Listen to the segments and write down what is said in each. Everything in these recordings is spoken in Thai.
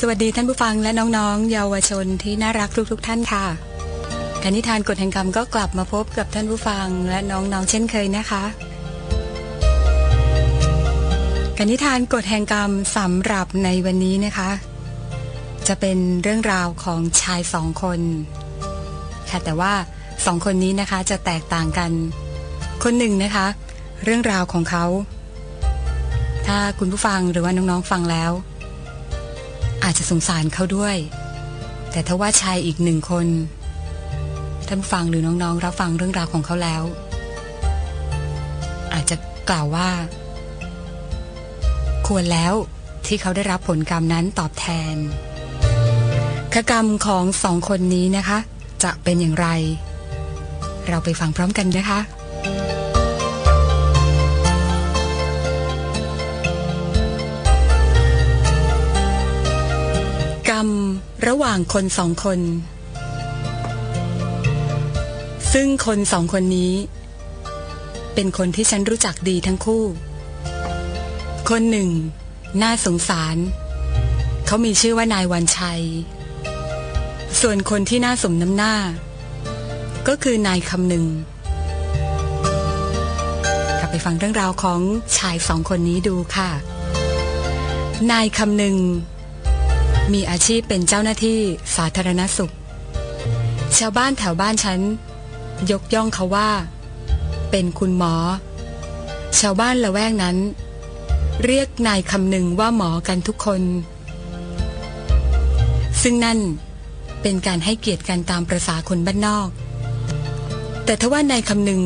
สวัสดีท่านผู้ฟังและน้องๆ เยาวชนที่น่ารักทุกๆทท่านค่ะการนิทานกฎแห่งกรรมก็กลับมาพบกับท่านผู้ฟังและน้องๆ เช่นเคยนะคะการนิทานกฎแห่งกรรมสำหรับในวันนี้นะคะ จะเป็นเรื่องราวของชายสองคน ค่ะแต่ว่าสองคนนี้นะคะจะแตกต่างกัน คนหนึ่งนะคะ เรื่องราวของเขา ถ้าคุณผู้ฟังหรือว่าน้องๆฟังแล้ว อาจจะสงสารเขาด้วย แต่ถ้าว่าชายอีกหนึ่งคนท่านฟังหรือน้องๆ รับฟังเรื่องราวของเขาแล้ว อาจจะกล่าวว่า ควรแล้วที่เขาได้รับผลกรรมนั้นตอบแทนคกรรมของสองคนนี้นะคะ จะเป็นอย่างไร เราไปฟังพร้อมกันนะคะ ระหว่างคนสองคน ซึ่งคนสองคนนี้ เป็นคนที่ฉันรู้จักดีทั้งคู่ คนหนึ่ง น่าสงสาร เขามีชื่อว่านายวันชัย ส่วนคนที่น่าสมน้ำหน้า ก็คือนายคำหนึ่งกลับไปฟังเรื่องราวของชายสองคนนี้ดูค่ะ นายคำหนึ่ง มีอาชีพเป็นเจ้าหน้าที่สาธารณสุข ชาวบ้านแถวบ้านฉัน ยกย่องเขาว่า เป็นคุณหมอ ชาวบ้านละแวกนั้น เรียกนายคำหนึ่งว่าหมอกันทุกคน ซึ่งนั่นเป็นการให้เกียรติกันตามประษาคนบ้านนอก แต่ทว่านายคำหนึ่ง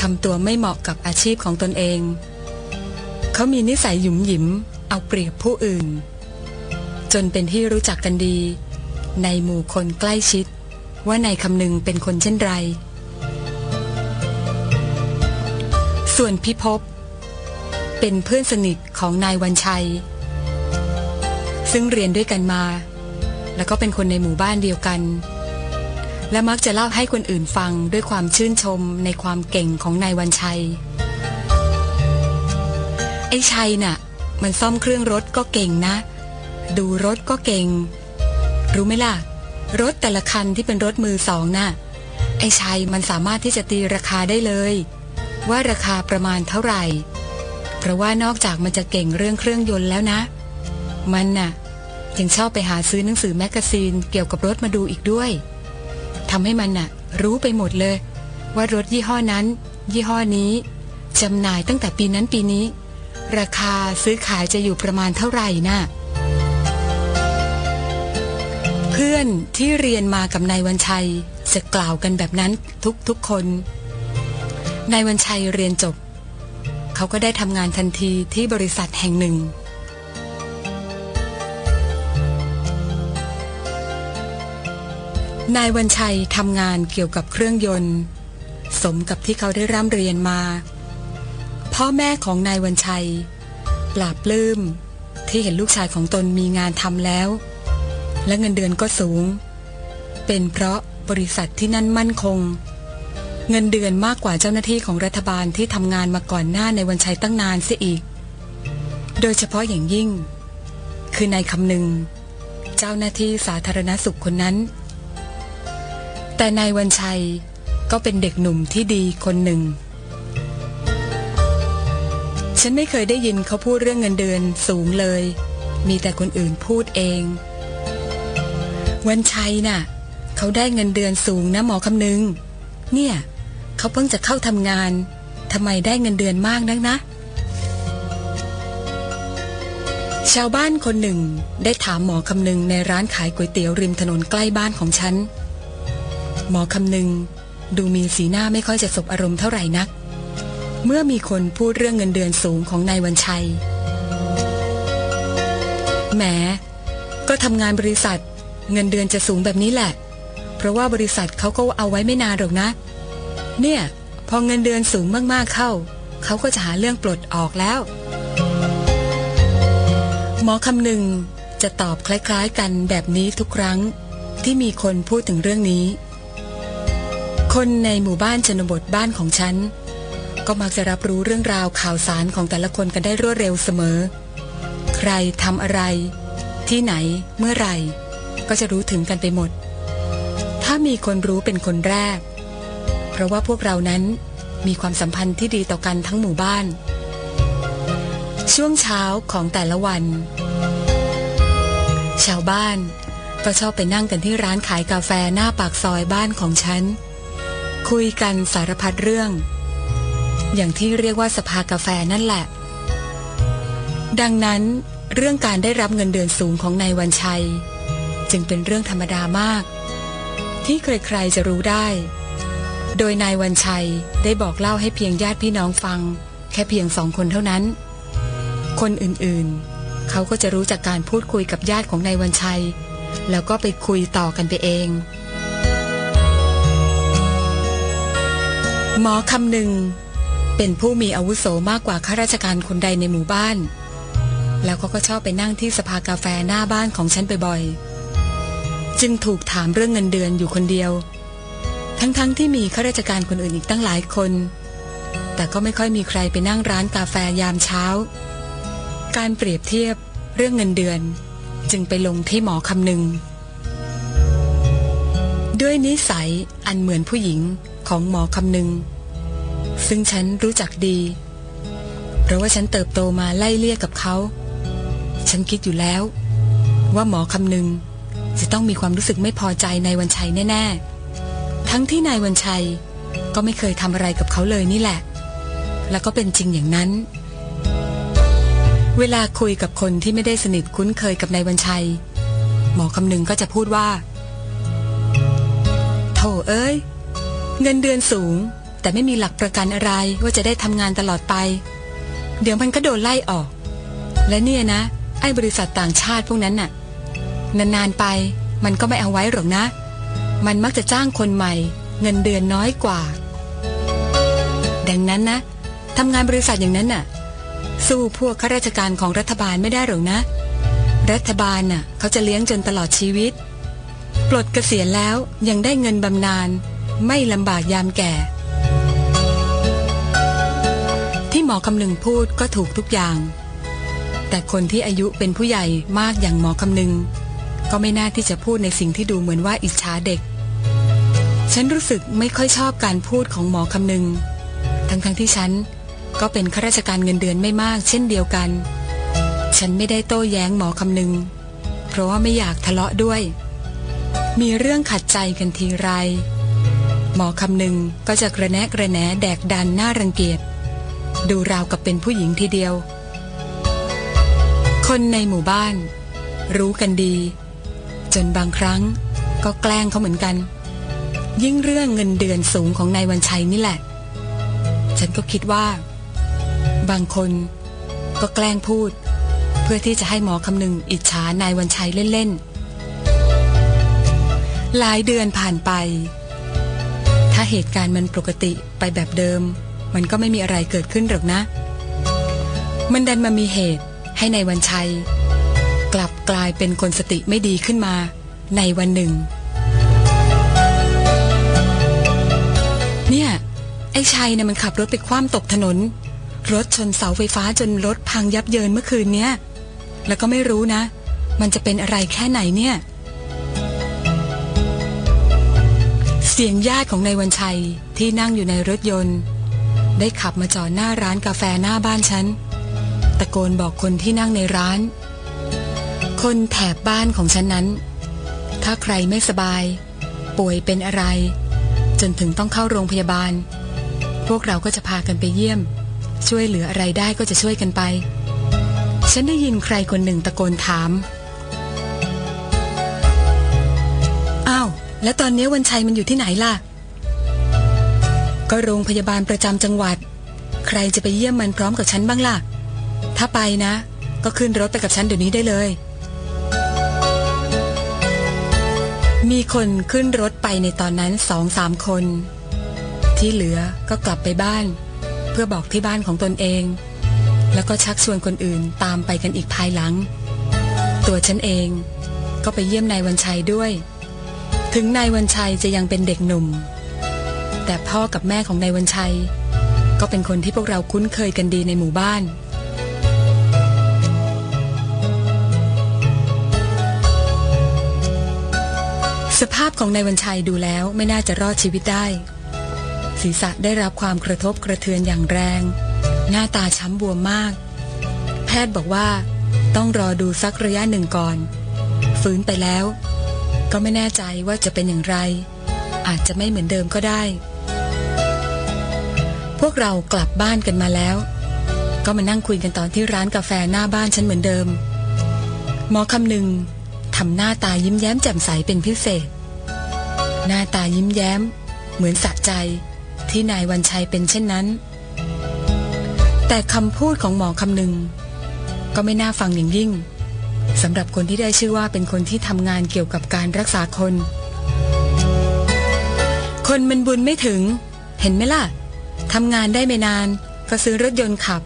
ทำตัวไม่เหมาะกับอาชีพของตนเอง เขามีนิสัยหยุมหยิม เอาเปรียบผู้อื่น จนเป็นที่รู้จักกันดี ในหมู่คนใกล้ชิด ว่านายคำหนึ่งเป็นคนเช่นไร ส่วนพิภพเป็นเพื่อนสนิทของนายวันชัย ซึ่งเรียนด้วยกันมา แล้วก็เป็นคนในหมู่บ้านเดียวกัน และมักจะเล่าให้คนอื่นฟังด้วยความชื่นชมในความเก่งของนายวันชัย ไอ้ชัยน่ะ มันซ่อมเครื่องรถก็เก่งนะ ดูรถก็เก่ง รู้ไหมล่ะ รถแต่ละคันที่เป็นรถมือสองน่ะ ไอ้ชัยมันสามารถที่จะตีราคาได้เลย ว่าราคาประมาณเท่าไหร่ เพราะว่านอกจากมันจะเก่งเรื่องเครื่องยนต์แล้วนะ มันน่ะ ยังชอบไปหาซื้อหนังสือแมกกาซีนเกี่ยวกับรถมาดูอีกด้วยทำให้มันน่ะ รู้ไปหมดเลย ว่ารถยี่ห้อนั้น ยี่ห้อนี้จำหน่ายตั้งแต่ปีนั้นปีนี้ ราคาซื้อขายจะอยู่ประมาณเท่าไหร่น่ะ พื่อนที่เรียนมากับนายวันชัย จะกล่าวกันแบบนั้นทุกทุกคน นายวันชัยเรียนจบ เขาก็ได้ทำงานทันทีที่บริษัทแห่งหนึ่ง นายวันชัยทำงานเกี่ยวกับเครื่องยนต์ สมกับที่เขาได้ร่ำเรียนมา พ่อแม่ของนายวันชัยปราบปลื้มที่เห็นลูกชายของตนมีงานทำแล้ว และเงินเดือนก็สูง เป็นเพราะบริษัทที่นั่นมั่นคง เงินเดือนมากกว่าเจ้าหน้าที่ของรัฐบาลที่ทำงานมาก่อนหน้าในวันชัยตั้งนานเสียอีก โดยเฉพาะอย่างยิ่ง คือนายคำหนึ่งเจ้าหน้าที่สาธารณสุขคนนั้น แต่นายวันชัยก็เป็นเด็กหนุ่มที่ดีคนหนึ่ง ฉันไม่เคยได้ยินเขาพูดเรื่องเงินเดือนสูงเลย มีแต่คนอื่นพูดเอง วันชัยน่ะเขาได้เงินเดือนสูงนะหมอคำนึง เนี่ย เขาเพิ่งจะเข้าทำงานทำไมได้เงินเดือนมากนักนะ ชาวบ้านคนหนึ่งได้ถามหมอคำนึงในร้านขายก๋วยเตี๋ยวริมถนนใกล้บ้านของฉัน หมอคำนึงดูมีสีหน้าไม่ค่อยจะสบอารมณ์เท่าไหร่นัก เมื่อมีคนพูดเรื่องเงินเดือนสูงของนายวันชัยแหมก็ทำงานบริษัท เงินเดือนจะสูงแบบนี้แหละ เพราะว่าบริษัทเขาก็เอาไว้ไม่นานหรอกนะ เนี่ย พอเงินเดือนสูงมากๆเข้า เขาก็จะหาเรื่องปลดออกแล้ว หมอคำหนึ่งจะตอบคล้ายๆกันแบบนี้ทุกครั้งที่มีคนพูดถึงเรื่องนี้ คนในหมู่บ้านชนบทบ้านของฉัน ก็มักจะรับรู้เรื่องราวข่าวสารของแต่ละคนกันได้รวดเร็วเสมอ ใครทำอะไร ที่ไหนเมื่อไหร่ ก็จะรู้ถึงกันไปหมด ถ้ามีคนรู้เป็นคนแรก เพราะว่าพวกเรานั้นมีความสัมพันธ์ที่ดีต่อกันทั้งหมู่บ้าน ช่วงเช้าของแต่ละวัน ชาวบ้านก็ชอบไปนั่งกันที่ร้านขายกาแฟหน้าปากซอยบ้านของฉัน คุยกันสารพัดเรื่อง อย่างที่เรียกว่าสภากาแฟนั่นแหละ ดังนั้นเรื่องการได้รับเงินเดือนสูงของนายวันชัย จึงเป็นเรื่องธรรมดามาก ที่ใครๆจะรู้ได้ โดยนายวันชัยได้บอกเล่าให้เพียงญาติพี่น้องฟัง แค่เพียงสองคนเท่านั้น คนอื่นๆ เขาก็จะรู้จากการพูดคุยกับญาติของนายวันชัย แล้วก็ไปคุยต่อกันไปเอง หมอคำหนึ่งเป็นผู้มีอาวุโสมากกว่าข้าราชการคนใดในหมู่บ้าน แล้วเขาก็ชอบไปนั่งที่สภากาแฟหน้าบ้านของฉันบ่อยๆ จึงถูกถามเรื่องเงินเดือนอยู่คนเดียว ทั้งๆทที่มีข้าราชการคนอื่นอีกตั้งหลายคน แต่ก็ไม่ค่อยมีใครไปนั่งร้านกาแฟยามเช้า การเปรียบเทียบเรื่องเงินเดือน จึงไปลงที่หมอคำหนึ่งด้วยนิสัยอันเหมือนผู้หญิงของหมอคำหนึ่งซึ่งฉันรู้จักดี เพราะว่าฉันเติบโตมาไล่เลี่ยกับเขา ฉันคิดอยู่แล้ว ว่าหมอคำหนึ่ง จะต้องมีความรู้สึกไม่พอใจในายวันชัยแน่ๆ ทั้งที่นายวันชัยก็ไม่เคยทำอะไรกับเขาเลยนี่แหละ แล้วก็เป็นจริงอย่างนั้น เวลาคุยกับคนที่ไม่ได้สนิทคุ้นเคยกับนายวันชัย หมอคำหนึ่งก็จะพูดว่าโถเอ้ย เงินเดือนสูง แต่ไม่มีหลักประกันอะไรว่าจะได้ทำงานตลอดไป เดี๋ยวมันก็โดนไล่ออก และเนี่ยนะ ไอ้บริษัทต่างชาติพวกนั้นน่ะ นานๆไป มันก็ไม่เอาไว้หรอกนะ มันมักจะจ้างคนใหม่ เงินเดือนน้อยกว่า ดังนั้นนะทำงานบริษัทอย่างนั้นน่ะ สู้พวกข้าราชการของรัฐบาลไม่ได้หรอกนะ รัฐบาลน่ะ เขาจะเลี้ยงจนตลอดชีวิต ปลดเกษียณแล้วยังได้เงินบำนาญไม่ลำบากยามแก่ ที่หมอคำนึงพูดก็ถูกทุกอย่าง แต่คนที่อายุเป็นผู้ใหญ่มากอย่างหมอคำนึง ก็ไม่น่าที่จะพูดในสิ่งที่ดูเหมือนว่าอิจฉาเด็ก ฉันรู้สึกไม่ค่อยชอบการพูดของหมอคำนึง ทั้งๆทที่ฉันก็เป็นข้าราชการเงินเดือนไม่มาก เช่นเดียวกัน ฉันไม่ได้โต้แย้งหมอคำนึง เพราะว่าไม่อยากทะเลาะด้วย มีเรื่องขัดใจกันทีไร หมอคำนึงก็จะกระแนะกระแหนแดกดันหน้ารังเกียจ ดูราวกับเป็นผู้หญิงทีเดียว คนในหมู่บ้าน รู้กันดี จนบางครั้งก็แกล้งเขาเหมือนกัน ยิ่งเรื่องเงินเดือนสูงของนายวันชัยนี่แหละ ฉันก็คิดว่า บางคนก็แกล้งพูด เพื่อที่จะให้หมอคำนึงอิจฉานายวันชัยเล่นๆหลายเดือนผ่านไป ถ้าเหตุการณ์มันปกติไปแบบเดิม มันก็ไม่มีอะไรเกิดขึ้นหรอกนะ มันดันมามีเหตุให้ในายวันชัย กลับกลายเป็นคนสติไม่ดีขึ้นมา ในวันหนึ่ง เนี่ย ไอ้ชัยเนะ่ะมันขับรถไปคว่ำตกถนน รถชนเสาไฟฟ้าจนรถพังยับเยินเมื่อคืนเนี้ยแล้วก็ไม่รู้นะ มันจะเป็นอะไรแค่ไหนเนี่ย เสียงญาติของนายวันชัยที่นั่งอยู่ในรถยนต์ ได้ขับมาจอดหน้าร้านกาแฟหน้าบ้านฉัน ตะโกนบอกคนที่นั่งในร้าน คนแถบบ้านของฉันนั้น ถ้าใครไม่สบาย ป่วยเป็นอะไร จนถึงต้องเข้าโรงพยาบาล พวกเราก็จะพากันไปเยี่ยม ช่วยเหลืออะไรได้ก็จะช่วยกันไป ฉันได้ยินใครคนหนึ่งตะโกนถาม อ้าว แล้วตอนนี้วันชัยมันอยู่ที่ไหนล่ะ ก็โรงพยาบาลประจำจังหวัด ใครจะไปเยี่ยมมันพร้อมกับฉันบ้างล่ะ ถ้าไปนะ ก็ขึ้นรถไปกับฉันเดี๋ยวนี้ได้เลย มีคนขึ้นรถไปในตอนนั้นสองสามคน ที่เหลือก็กลับไปบ้าน เพื่อบอกที่บ้านของตนเอง แล้วก็ชักชวนคนอื่นตามไปกันอีกภายหลัง ตัวฉันเองก็ไปเยี่ยมนายวันชัยด้วย ถึงนายวันชัยจะยังเป็นเด็กหนุ่ม แต่พ่อกับแม่ของนายวันชัย ก็เป็นคนที่พวกเราคุ้นเคยกันดีในหมู่บ้าน สภาพของนายวันชัยดูแล้วไม่น่าจะรอดชีวิตได้ ศีรษะได้รับความกระทบกระเทือนอย่างแรง หน้าตาช้ำบวมมาก แพทย์บอกว่าต้องรอดูสักระยะหนึ่งก่อน ฟื้นไปแล้ว ก็ไม่แน่ใจว่าจะเป็นอย่างไร อาจจะไม่เหมือนเดิมก็ได้ พวกเรากลับบ้านกันมาแล้ว ก็มานั่งคุยกันตอนที่ร้านกาแฟหน้าบ้านฉันเหมือนเดิมหมอคำหนึ่ง ทำหน้าตายิ้มแย้มแจ่มใสเป็นพิเศษ หน้าตายิ้มแย้ม เหมือนสะใจที่นายวันชัยเป็นเช่นนั้น แต่คำพูดของหมอคำหนึ่ง ก็ไม่น่าฟังอย่างยิ่งสำหรับคนที่ได้ชื่อว่าเป็นคนที่ทำงานเกี่ยวกับการรักษาคน คนมันบุญไม่ถึง เห็นไหมล่ะทำงานได้ไม่นาน ก็ซื้อรถยนต์ขับ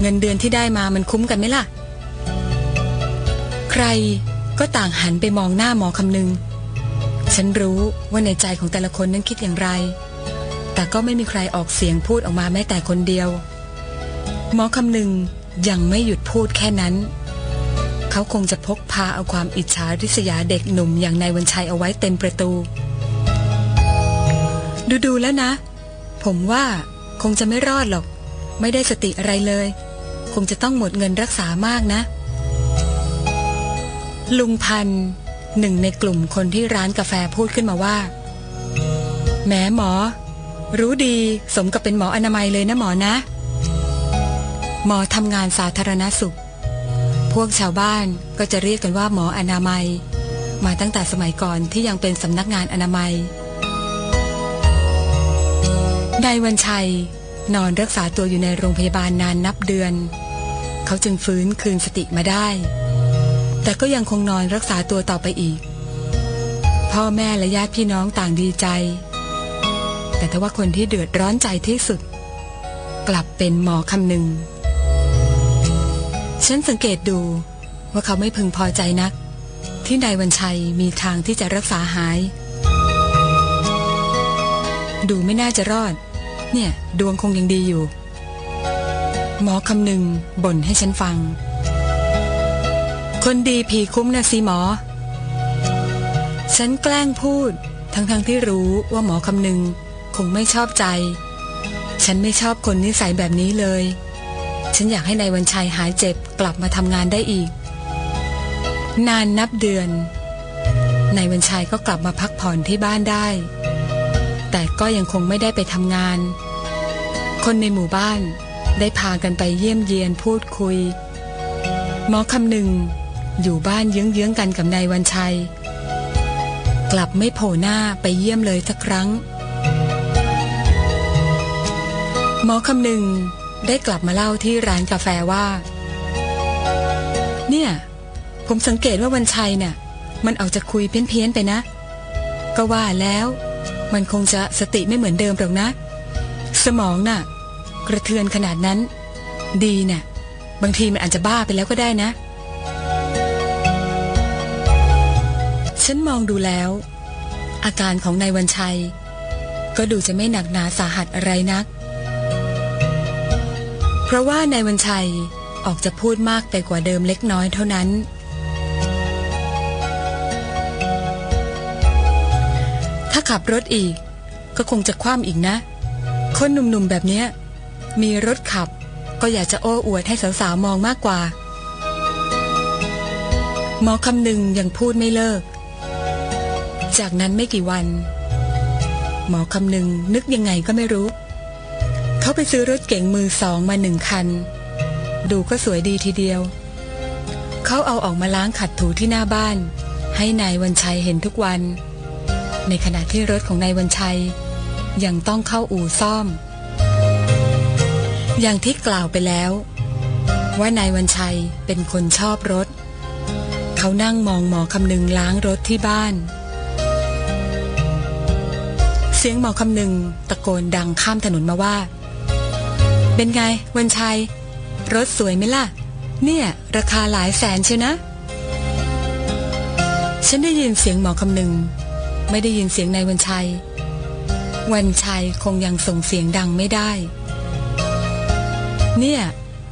เงินเดือนที่ได้มามันคุ้มกันไหมล่ะ ใคร ก็ต่างหันไปมองหน้าหมอคำนึง ฉันรู้ว่าในใจของแต่ละคนนั้นคิดอย่างไร แต่ก็ไม่มีใครออกเสียงพูดออกมาแม้แต่คนเดียว หมอคำนึงยังไม่หยุดพูดแค่นั้น เขาคงจะพกพาเอาความอิจฉาริษยาเด็กหนุ่มอย่างนายวันชัยเอาไว้เต็มประตู ดูดูๆแล้วนะ ผมว่าคงจะไม่รอดหรอก ไม่ได้สติอะไรเลย คงจะต้องหมดเงินรักษามากนะ ลุงพันหนึ่งในกลุ่มคนที่ร้านกาแฟพูดขึ้นมาว่า แหมหมอ รู้ดีสมกับเป็นหมออนามัยเลยนะหมอนะ หมอทำงานสาธารณสุข พวกชาวบ้านก็จะเรียกกันว่าหมออนามัย มาตั้งแต่สมัยก่อนที่ยังเป็นสำนักงานอนามัยนายวันชัยนอนรักษาตัวอยู่ในโรงพยาบาลนานนับเดือน เขาจึงฟื้นคืนสติมาได้ แต่ก็ยังคงนอนรักษาตัวต่อไปอีก พ่อแม่และญาติพี่น้องต่างดีใจ แต่ถ้าว่าคนที่เดือดร้อนใจที่สุด กลับเป็นหมอคำหนึ่ง ฉันสังเกตดูว่าเขาไม่พึงพอใจนัก ที่นายวันชัยมีทางที่จะรักษาหาย ดูไม่น่าจะรอด เนี่ย ดวงคงยังดีอยู่ หมอคำหนึ่งบ่นให้ฉันฟัง คนดีผีคุ้มนะสิหมอ ฉันแกล้งพูด ทั้งๆทที่รู้ว่าหมอคำหนึ่งคงไม่ชอบใจ ฉันไม่ชอบคนนิสัยแบบนี้เลย ฉันอยากให้ในายวันชัยหายเจ็บกลับมาทำงานได้อีก นานนับเดือนนายวันชัยก็กลับมาพักผ่อนที่บ้านได้ แต่ก็ยังคงไม่ได้ไปทำงาน คนในหมู่บ้านได้พากันไปเยี่ยมเยียนพูดคุยหมอคำหนึ่ง อยู่บ้านเยื้องๆกันกับนายวันชัย กลับไม่โผล่หน้าไปเยี่ยมเลยสักครั้ง หมอคำหนึ่งได้กลับมาเล่าที่ร้านกาแฟว่า เนี่ย ผมสังเกตว่าวันชัยเนี่ยมันเอาจะคุยเพี้ยนๆไปนะ ก็ว่าแล้วมันคงจะสติไม่เหมือนเดิมหรอกนะ สมองน่ะ กระเทือนขนาดนั้น ดีเนี่ยบางทีมันอาจจะบ้าไปแล้วก็ได้นะ ฉันมองดูแล้ว อาการของนายวันชัย ก็ดูจะไม่หนักหนาสาหัสอะไรนัก เพราะว่านายวันชัยออกจะพูดมากไปกว่าเดิมเล็กน้อยเท่านั้น ถ้าขับรถอีก ก็คงจะคว่ำอีกนะ คนหนุ่มๆแบบเนี้ย มีรถขับก็อยากจะโอ้อวดให้สาวๆมองมากกว่า หมอคำหนึ่งยังพูดไม่เลิก จากนั้นไม่กี่วัน หมอคำหนึ่งนึกยังไงก็ไม่รู้ เขาไปซื้อรถเก๋งมือสองมาหนึ่งคัน ดูก็สวยดีทีเดียว เขาเอาออกมาล้างขัดถูที่หน้าบ้าน ให้นายวันชัยเห็นทุกวัน ในขณะที่รถของนายวันชัย ยังต้องเข้าอู่ซ่อม อย่างที่กล่าวไปแล้ว ว่านายวันชัยเป็นคนชอบรถ เขานั่งมองหมอคำนึงล้างรถที่บ้าน สียงหมอคำหนึ่งตะโกนดังข้ามถนนมาว่า เป็นไงวันชัย รถสวยไหมล่ะ เนี่ย ราคาหลายแสนเชียวนะ ฉันได้ยินเสียงหมอคำหนึ่ง ไม่ได้ยินเสียงนายวันชัย วันชัยคงยังส่งเสียงดังไม่ได้ เนี่ย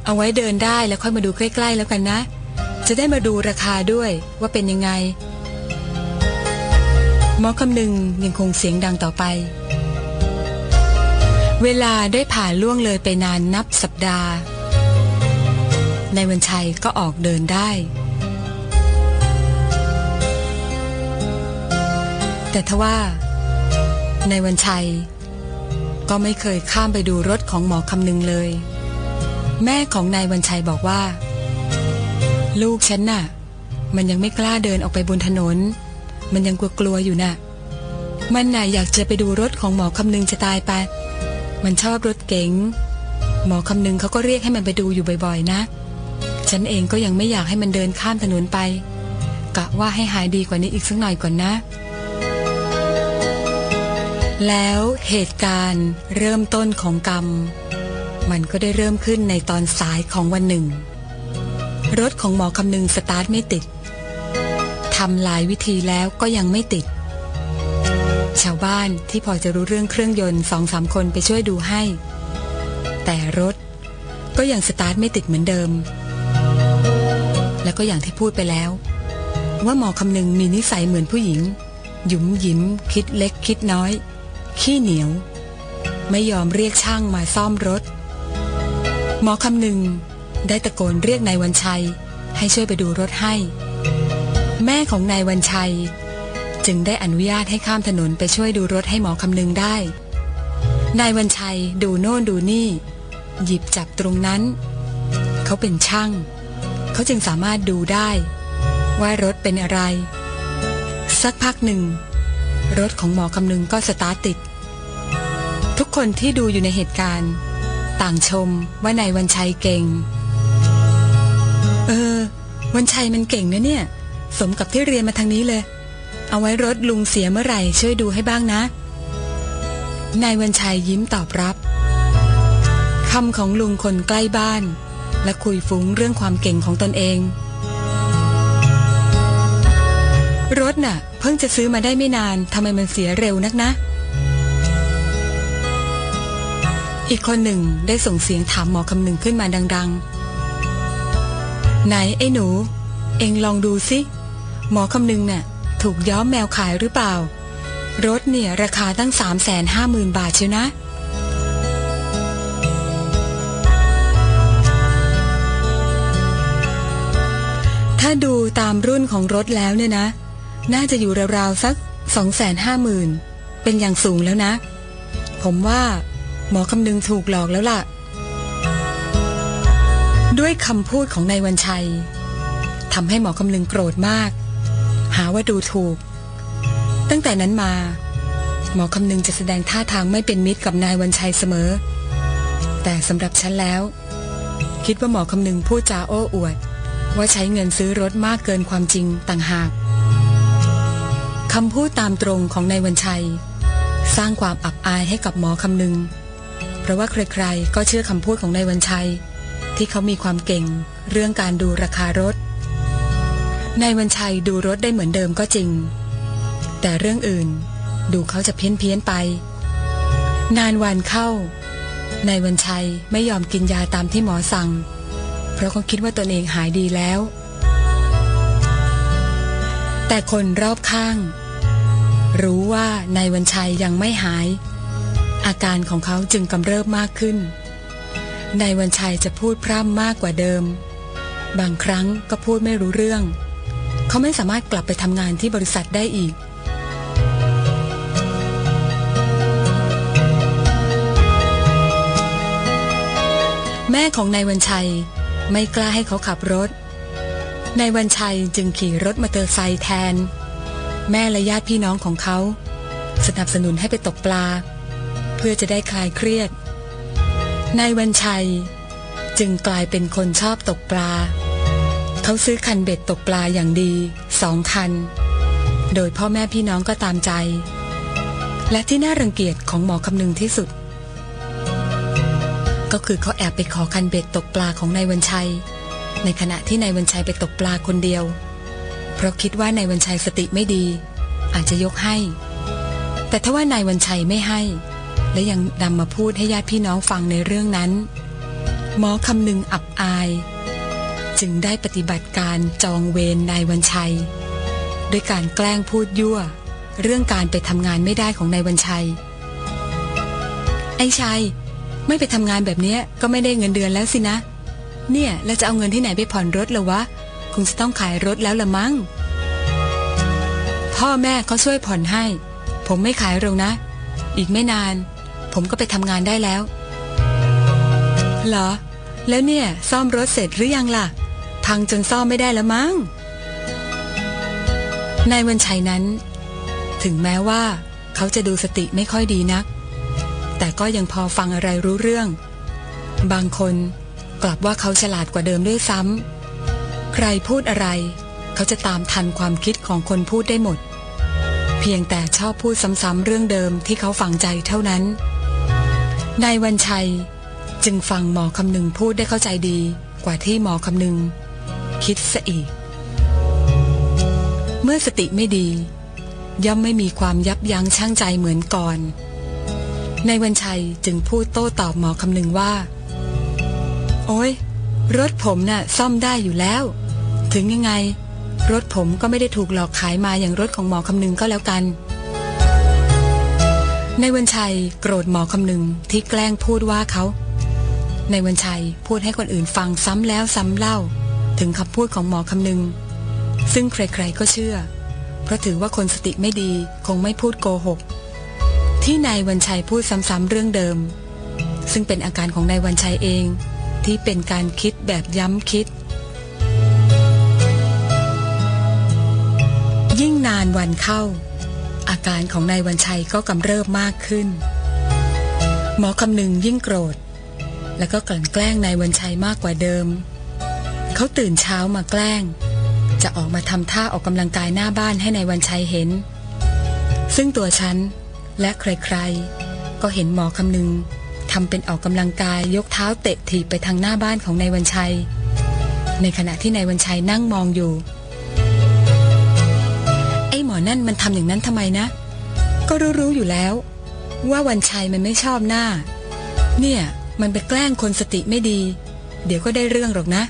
เอาไว้เดินได้แล้วค่อยมาดูใกล้ ๆ แล้วกันนะ จะได้มาดูราคาด้วยว่าเป็นยังไง มอคำนึงยังคงเสียงดังต่อไป เวลาได้ผ่านล่วงเลยไปนานนับสัปดาห์ในวันชัยก็ออกเดินได้ แต่ทว่าในวันชัย ก็ไม่เคยข้ามไปดูรถของหมอคำนึงเลย แม่ของนายวันชัยบอกว่า ลูกฉันน่ะ มันยังไม่กล้าเดินออกไปบนถนน มันยังกลัวๆอยู่น่ะ มันน่ะอยากจะไปดูรถของหมอคำนึงจะตายไป มันชอบรถเก๋ง หมอคำนึงเขาก็เรียกให้มันไปดูอยู่บ่อยๆ นะ ฉันเองก็ยังไม่อยากให้มันเดินข้ามถนนไป กะว่าให้หายดีกว่านี้อีกสักหน่อยก่อนนะ แล้วเหตุการณ์เริ่มต้นของกรรม มันก็ได้เริ่มขึ้นในตอนสายของวันหนึ่ง รถของหมอคำนึงสตาร์ทไม่ติด ทำหลายวิธีแล้วก็ยังไม่ติด ชาวบ้านที่พอจะรู้เรื่องเครื่องยนต์สองสามคนไปช่วยดูให้ แต่รถก็ยังสตาร์ทไม่ติดเหมือนเดิม แล้วก็อย่างที่พูดไปแล้ว ว่าหมอคำนึงมีนิสัยเหมือนผู้หญิง หยุมหยิม คิดเล็กคิดน้อย ขี้เหนียว ไม่ยอมเรียกช่างมาซ่อมรถ หมอคำนึงได้ตะโกนเรียกนายวันชัย ให้ช่วยไปดูรถให้ แม่ของนายวันชัย จึงได้อนุญาตให้ข้ามถนนไปช่วยดูรถให้หมอคำนึงได้ นายวันชัยดูโน่นดูนี่ หยิบจับตรงนั้น เขาเป็นช่าง เขาจึงสามารถดูได้ ว่ารถเป็นอะไร สักพักหนึ่ง รถของหมอคำนึงก็สตาร์ทติด ทุกคนที่ดูอยู่ในเหตุการณ์ ต่างชมว่านายวันชัยเก่ง เออ วันชัยมันเก่งนะเนี่ย สมกับที่เรียนมาทางนี้เลย เอาไว้รถลุงเสียเมื่อไหร่ ช่วยดูให้บ้างนะ นายวันชัยยิ้มตอบรับคำของลุงคนใกล้บ้าน และคุยฟุ้งเรื่องความเก่งของตนเอง รถน่ะ เพิ่งจะซื้อมาได้ไม่นานทำไมมันเสียเร็วนักนะ อีกคนหนึ่งได้ส่งเสียงถามหมอคำหนึ่งขึ้นมาดัง ๆ ไหนไอ้หนู เอ็งลองดูสิ หมอคำหนึ่งน่ะถูกย้อมแมวขายหรือเปล่า รถเนี่ยราคาตั้งสามแสนห้าหมื่นบาทเชียวนะ ถ้าดูตามรุ่นของรถแล้วเนี่ยนะ น่าจะอยู่ราวๆสักสองแสนห้าหมื่นเป็นอย่างสูงแล้วนะ ผมว่า หมอคำนึงถูกหลอกแล้วล่ะ ด้วยคำพูดของนายวันชัยทำให้หมอคำนึงโกรธมาก หาว่าดูถูก ตั้งแต่นั้นมา หมอคำนึงจะแสดงท่าทางไม่เป็นมิตรกับนายวันชัยเสมอ แต่สำหรับฉันแล้ว คิดว่าหมอคำนึงพูดจาโอ้อวด ว่าใช้เงินซื้อรถมากเกินความจริงต่างหากคำพูดตามตรงของนายวันชัย สร้างความอับอายให้กับหมอคำนึง เพราะว่าใครๆก็เชื่อคำพูดของนายวันชัย ที่เขามีความเก่งเรื่องการดูราคารถ นายวันชัยดูรถได้เหมือนเดิมก็จริง แต่เรื่องอื่นดูเขาจะเพี้ยนเพียนไป นานวันเข้านายวันชัยไม่ยอมกินยาตามที่หมอสั่ง เพราะเขาคิดว่าตนเองหายดีแล้ว แต่คนรอบข้าง รู้ว่านายวันชัยยังไม่หาย อาการของเขาจึงกำเริบมากขึ้นนายวันชัยจะพูดพร่ำมากกว่าเดิม บางครั้งก็พูดไม่รู้เรื่อง เขาไม่สามารถกลับไปทำงานที่บริษัทได้อีก แม่ของนายวันชัยไม่กล้าให้เขาขับรถ นายวันชัยจึงขี่รถมอเตอร์ไซค์แทน แม่และญาติพี่น้องของเขา สนับสนุนให้ไปตกปลา เพื่อจะได้คลายเครียด นายวันชัยจึงกลายเป็นคนชอบตกปลา เขาซื้อคันเบ็ดตกปลาอย่างดีสองคัน โดยพ่อแม่พี่น้องก็ตามใจ และที่น่ารังเกียจของหมอคำนึงที่สุด ก็คือเขาแอบไปขอคันเบ็ดตกปลาของนายวันชัย ในขณะที่นายวันชัยไปตกปลาคนเดียว เพราะคิดว่านายวันชัยสติไม่ดี อาจจะยกให้ แต่ถ้าว่านายวันชัยไม่ให้ และยังนำมาพูดให้ญาติพี่น้องฟังในเรื่องนั้น หมอคำนึงอับอาย จึงได้ปฏิบัติการจองเวรนายวันชัย ด้วยการแกล้งพูดยั่ว เรื่องการไปทำงานไม่ได้ของนายวันชัย ไอ้ชัย ไม่ไปทำงานแบบนี้ก็ไม่ได้เงินเดือนแล้วสินะ เนี่ยแล้วจะเอาเงินที่ไหนไปผ่อนรถละวะคงจะต้องขายรถแล้วละมั้งพ่อแม่เขาช่วยผ่อนให้ ผมไม่ขายหรอกนะ อีกไม่นาน ผมก็ไปทำงานได้แล้ว เหรอ แล้วเนี่ย ซ่อมรถเสร็จหรือยังล่ะ พังจนซ่อมไม่ได้แล้วมั้ง นายวันชัยนั้น ถึงแม้ว่าเขาจะดูสติไม่ค่อยดีนัก แต่ก็ยังพอฟังอะไรรู้เรื่อง บางคนกลับว่าเขาฉลาดกว่าเดิมด้วยซ้ำ ใครพูดอะไร เขาจะตามทันความคิดของคนพูดได้หมด เพียงแต่ชอบพูดซ้ำๆเรื่องเดิมที่เขาฝังใจเท่านั้น นายวันชัยจึงฟังหมอคำนึงพูดได้เข้าใจดีกว่าที่หมอคำนึง คิดซะอีก เมื่อสติไม่ดี ย่อมไม่มีความยับยั้งชั่งใจเหมือนก่อน ในายวันชัยจึงพูดโต้ตอบหมอคำนึงว่า โอ้ยรถผมน่ะซ่อมได้อยู่แล้ว ถึงยังไง รถผมก็ไม่ได้ถูกหลอกขายมาอย่างรถของหมอคำนึงก็แล้วกัน ในายวันชัยโกรธหมอคำนึงที่แกล้งพูดว่าเขา ในายวันชัยพูดให้คนอื่นฟังซ้ำแล้วซ้ำเล่า ถึงคำพูดของหมอคำนึง ซึ่งใครๆก็เชื่อ เพราะถือว่าคนสติไม่ดีคงไม่พูดโกหก ที่นายวันชัยพูดซ้ำๆเรื่องเดิม ซึ่งเป็นอาการของนายวันชัยเองที่เป็นการคิดแบบย้ำคิด ยิ่งนานวันเข้า อาการของนายวันชัยก็กำเริบมากขึ้น หมอคำนึงยิ่งโกรธ แล้วก็กลั่นแกล้งนายวันชัยมากกว่าเดิม เขาตื่นเช้ามาแกล้ง จะออกมาทำท่าออกกำลังกายหน้าบ้านให้ในายวันชัยเห็น ซึ่งตัวฉันและใครๆ ก็เห็นหมอคำนึงทำเป็นออกกำลังกายยกเท้าเตะถีบไปทางหน้าบ้านของนายวันชัย ในขณะที่นายวันชัยนั่งมองอยู่ ไอ้หมอนั่นมันทำอย่างนั้นทำไมนะ ก็รู้ๆอยู่แล้ว ว่าวันชัยมันไม่ชอบหน้า เนี่ยมันไปแกล้งคนสติไม่ดี เดี๋ยวก็ได้เรื่องหรอกนะ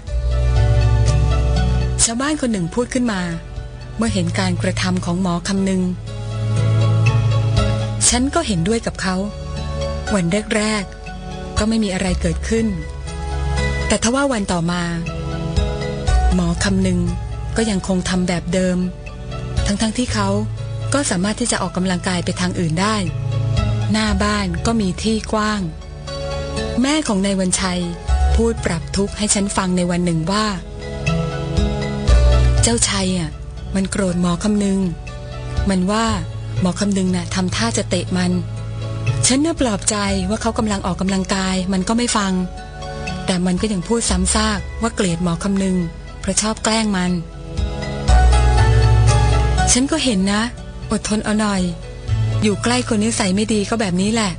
ชาวบ้านคนหนึ่งพูดขึ้นมา เมื่อเห็นการกระทำของหมอคำนึง ฉันก็เห็นด้วยกับเขา วันแรกๆก็ไม่มีอะไรเกิดขึ้น แต่ทว่าวันต่อมา หมอคำนึงก็ยังคงทำแบบเดิม ทั้งๆทที่เขาก็สามารถที่จะออกกำลังกายไปทางอื่นได้ หน้าบ้านก็มีที่กว้าง แม่ของนายวันชัยพูดปรับทุกข์ให้ฉันฟังในวันหนึ่งว่า เจ้าชัยอะมันโกรธหมอคำนึง มันว่าหมอคำนึงน่ะทำท่าจะเตะมัน ฉันน่ะปลอบใจว่าเขากำลังออกกำลังกาย มันก็ไม่ฟัง แต่มันก็ยังพูดซ้ำซากว่าเกลียดหมอคำนึงเพราะชอบแกล้งมัน ฉันก็เห็นนะ อดทนเอาหน่อย อยู่ใกล้คนนิสัยไม่ดีก็แบบนี้แหละ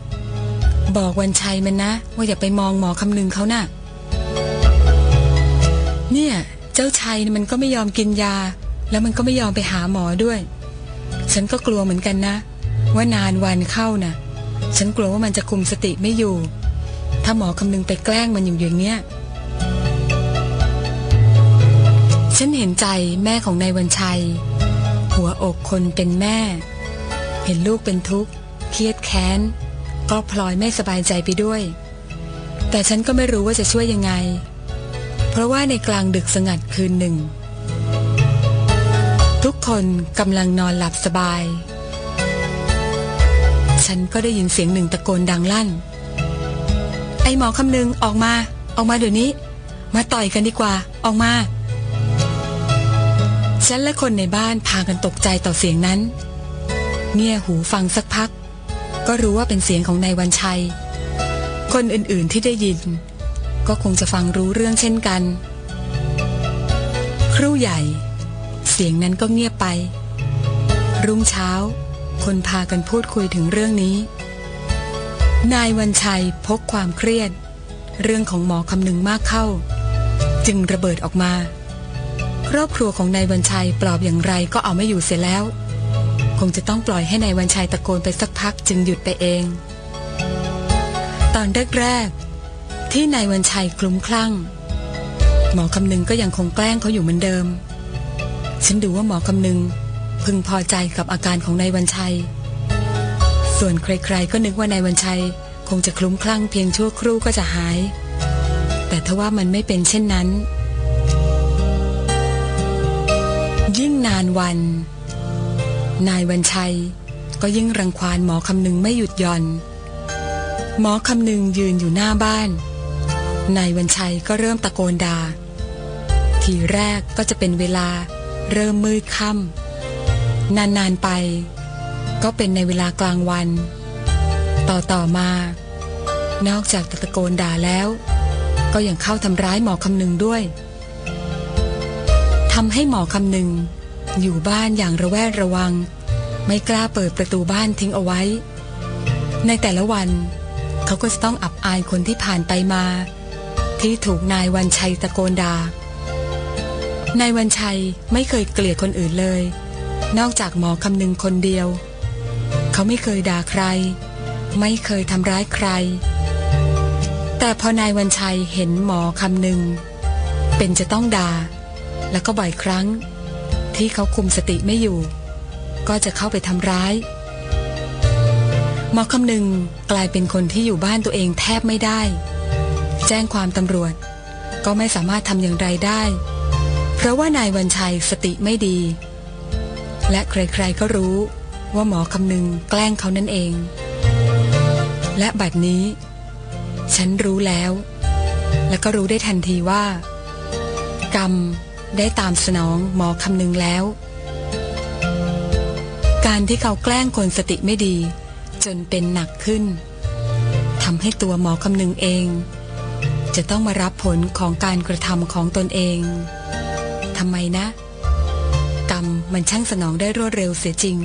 บอกวันชัยมันนะ ว่าอย่าไปมองหมอคำนึงเขาน่ะ เนี่ย เจ้าชัยมันก็ไม่ยอมกินยา แล้วมันก็ไม่ยอมไปหาหมอด้วย ฉันก็กลัวเหมือนกันนะ ว่านานวันเข้าน่ะ ฉันกลัวว่ามันจะคุมสติไม่อยู่ ถ้าหมอคำนึงไปแกล้งมันอยู่อย่างเนี้ยฉันเห็นใจแม่ของนายวันชัย หัวอกคนเป็นแม่ เห็นลูกเป็นทุกข์เครียดแค้น ก็พลอยไม่สบายใจไปด้วย แต่ฉันก็ไม่รู้ว่าจะช่วยยังไง เพราะว่าในกลางดึกสงัดคืนหนึ่ง ทุกคนกำลังนอนหลับสบาย ฉันก็ได้ยินเสียงหนึ่งตะโกนดังลั่น ไอหมอคำนึงออกมา ออกมาเดี๋ยวนี้ มาต่อยกันดีกว่า ออกมา ฉันและคนในบ้านพากันตกใจต่อเสียงนั้น เงี่ยหูฟังสักพัก ก็รู้ว่าเป็นเสียงของนายวันชัย คนอื่นๆที่ได้ยิน ก็คงจะฟังรู้เรื่องเช่นกัน ครู่ใหญ่ เสียงนั้นก็เงียบไป รุ่งเช้า คนพากันพูดคุยถึงเรื่องนี้ นายวันชัยพกความเครียด เรื่องของหมอคำนึงมากเข้า จึงระเบิดออกมา ครอบครัวของนายวันชัยปลอบอย่างไรก็เอาไม่อยู่เสียแล้ว คงจะต้องปล่อยให้นายวันชัยตะโกนไปสักพักจึงหยุดไปเอง ตอนแรก ที่นายวันชัยคลุ้มคลั่ง หมอคำนึงก็ยังคงแกล้งเขาอยู่เหมือนเดิม ฉันดูว่าหมอคำนึงพึงพอใจกับอาการของนายวันชัย ส่วนใครๆก็นึกว่านายวันชัยคงจะคลุ้มคลั่งเพียงชั่วครู่ก็จะหาย แต่ทว่ามันไม่เป็นเช่นนั้น ยิ่งนานวัน นายวันชัย ก็ยิ่งรังควานหมอคำนึงไม่หยุดหย่อน หมอคำนึงยืนอยู่หน้าบ้าน นายวันชัยก็เริ่มตะโกนด่าทีแรกก็จะเป็นเวลาเริ่มมืดค่ำนานๆไป ก็เป็นในเวลากลางวัน ต่อต่อมา นอกจากตะโกนด่าแล้ว ก็ยังเข้าทำร้ายหมอคำนึงด้วยทำให้หมอคำนึง อยู่บ้านอย่างระแวดระวัง ไม่กล้าเปิดประตูบ้านทิ้งเอาไว้ ในแต่ละวัน เขาก็จะต้องอับอายคนที่ผ่านไปมา ที่ถูกนายวันชัยตะโกนด่านายวันชัยไม่เคยเกลียดคนอื่นเลย นอกจากหมอคำนึงคนเดียว เขาไม่เคยด่าใคร ไม่เคยทำร้ายใคร แต่พอนายวันชัยเห็นหมอคำนึง เป็นจะต้องด่าแล้วก็บ่อยครั้ง ที่เขาคุมสติไม่อยู่ ก็จะเข้าไปทำร้าย หมอคำนึงกลายเป็นคนที่อยู่บ้านตัวเองแทบไม่ได้ แจ้งความตำรวจ ก็ไม่สามารถทำอย่างไรได้ เพราะว่านายวันชัยสติไม่ดี และใครๆก็รู้ว่าหมอคำนึงแกล้งเขานั่นเอง และบัดนี้ ฉันรู้แล้ว และก็รู้ได้ทันทีว่า กรรมได้ตามสนองหมอคำนึงแล้ว การที่เขาแกล้งคนสติไม่ดี จนเป็นหนักขึ้นทำให้ตัวหมอคำนึงเอง จะต้องมารับผลของการกระทำของตนเองทำไมนะ กรรมมันช่างสนองได้รวดเร็วเสียจริง